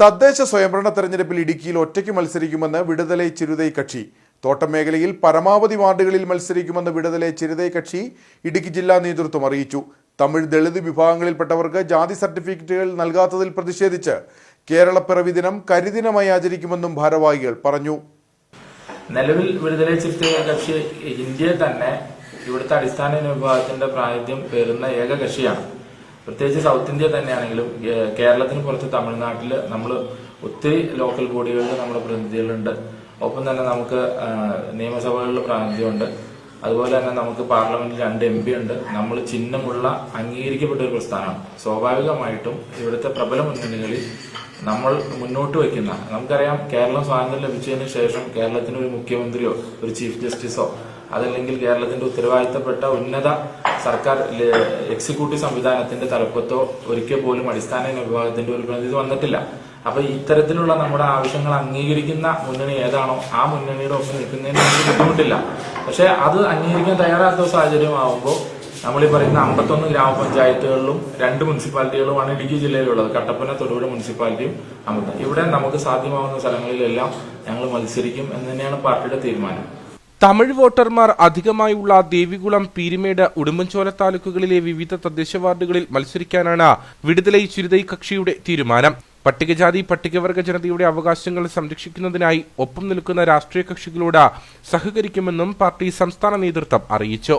തദ്ദേശ സ്വയംഭരണ തെരഞ്ഞെടുപ്പിൽ ഇടുക്കിയിൽ ഒറ്റയ്ക്ക് മത്സരിക്കുമെന്ന് വിടുതലെ ചിരുതൈ കക്ഷി. തോട്ടം മേഖലയിൽ പരമാവധി വാർഡുകളിൽ മത്സരിക്കുമെന്ന് വിടുതലെ ചിരുതൈ കക്ഷി ഇടുക്കി ജില്ലാ നേതൃത്വം അറിയിച്ചു. തമിഴ് ദളിത് വിഭാഗങ്ങളിൽപ്പെട്ടവർക്ക് ജാതി സർട്ടിഫിക്കറ്റുകൾ നൽകാത്തതിൽ പ്രതിഷേധിച്ച് കേരളപ്പിറവി ദിനം കരിദിനമായി ആചരിക്കുമെന്നും ഭാരവാഹികൾ പറഞ്ഞു. നിലവിൽ വിടുതലെ ചിരുതൈ കക്ഷി ഇന്ത്യയിൽ തന്നെ ഇവിടുത്തെ അടിസ്ഥാന വിഭാഗത്തിന്റെ പ്രാതിനിധ്യം പേരുന്ന ഏക കക്ഷിയാണ്. പ്രത്യേകിച്ച് സൗത്ത് ഇന്ത്യ തന്നെയാണെങ്കിലും കേരളത്തിന് പുറത്ത് തമിഴ്നാട്ടിൽ നമ്മൾ ഒത്തിരി ലോക്കൽ ബോഡികളിൽ നമ്മുടെ പ്രതിനിധികളുണ്ട്. ഒപ്പം തന്നെ നമുക്ക് നിയമസഭകളിൽ പ്രാതിനിധ്യമുണ്ട്. അതുപോലെ തന്നെ നമുക്ക് പാർലമെന്റിൽ രണ്ട് എം പി ഉണ്ട്. നമ്മൾ ചിഹ്നമുള്ള അംഗീകരിക്കപ്പെട്ട ഒരു പ്രസ്ഥാനമാണ്. സ്വാഭാവികമായിട്ടും ഇവിടുത്തെ പ്രബല മുന്നണികളിൽ നമ്മൾ മുന്നോട്ട് വയ്ക്കുന്ന നമുക്കറിയാം കേരളം സ്വാതന്ത്ര്യം ലഭിച്ചതിന് ശേഷം കേരളത്തിന് ഒരു മുഖ്യമന്ത്രിയോ ഒരു ചീഫ് ജസ്റ്റിസോ അതല്ലെങ്കിൽ കേരളത്തിന്റെ ഉത്തരവാദിത്തപ്പെട്ട ഉന്നത സർക്കാർ എക്സിക്യൂട്ടീവ് സംവിധാനത്തിന്റെ തലപ്പത്തോ ഒരിക്കൽ പോലും അടിസ്ഥാന വിഭാഗത്തിന്റെ ഒരു പ്രതിനിധി വന്നിട്ടില്ല. അപ്പൊ ഇത്തരത്തിലുള്ള നമ്മുടെ ആവശ്യങ്ങൾ അംഗീകരിക്കുന്ന മുന്നണി ഏതാണോ ആ മുന്നണിയുടെ ഒപ്പം നിൽക്കുന്നതിന് നമുക്ക് ബുദ്ധിമുട്ടില്ല. പക്ഷെ അത് അംഗീകരിക്കാൻ തയ്യാറാത്ത സാഹചര്യമാകുമ്പോൾ നമ്മൾ ഈ പറയുന്ന അമ്പത്തൊന്ന് ഗ്രാമപഞ്ചായത്തുകളിലും രണ്ട് മുനിസിപ്പാലിറ്റികളുമാണ് ഇടുക്കി ജില്ലയിലുള്ളത്. കട്ടപ്പന തൊടുപുഴ മുനിസിപ്പാലിറ്റിയും അമൃത. ഇവിടെ നമുക്ക് സാധ്യമാവുന്ന സ്ഥലങ്ങളിലെല്ലാം ഞങ്ങൾ മത്സരിക്കും എന്ന് തന്നെയാണ് പാർട്ടിയുടെ തീരുമാനം. തമിഴ് വോട്ടർമാർ അധികമായുള്ള ദേവികുളം പീരുമേട് ഉടുമ്പൻചോല താലൂക്കുകളിലെ വിവിധ തദ്ദേശ വാർഡുകളിൽ മത്സരിക്കാനാണ് വിടുതലൈ ചുരിതൈ കക്ഷിയുടെ തീരുമാനം. പട്ടികജാതി പട്ടികവർഗ ജനതയുടെ അവകാശങ്ങൾ സംരക്ഷിക്കുന്നതിനായി ഒപ്പം നിൽക്കുന്ന രാഷ്ട്രീയ കക്ഷികളോട് സഹകരിക്കുമെന്നും പാർട്ടി സംസ്ഥാന നേതൃത്വം അറിയിച്ചു.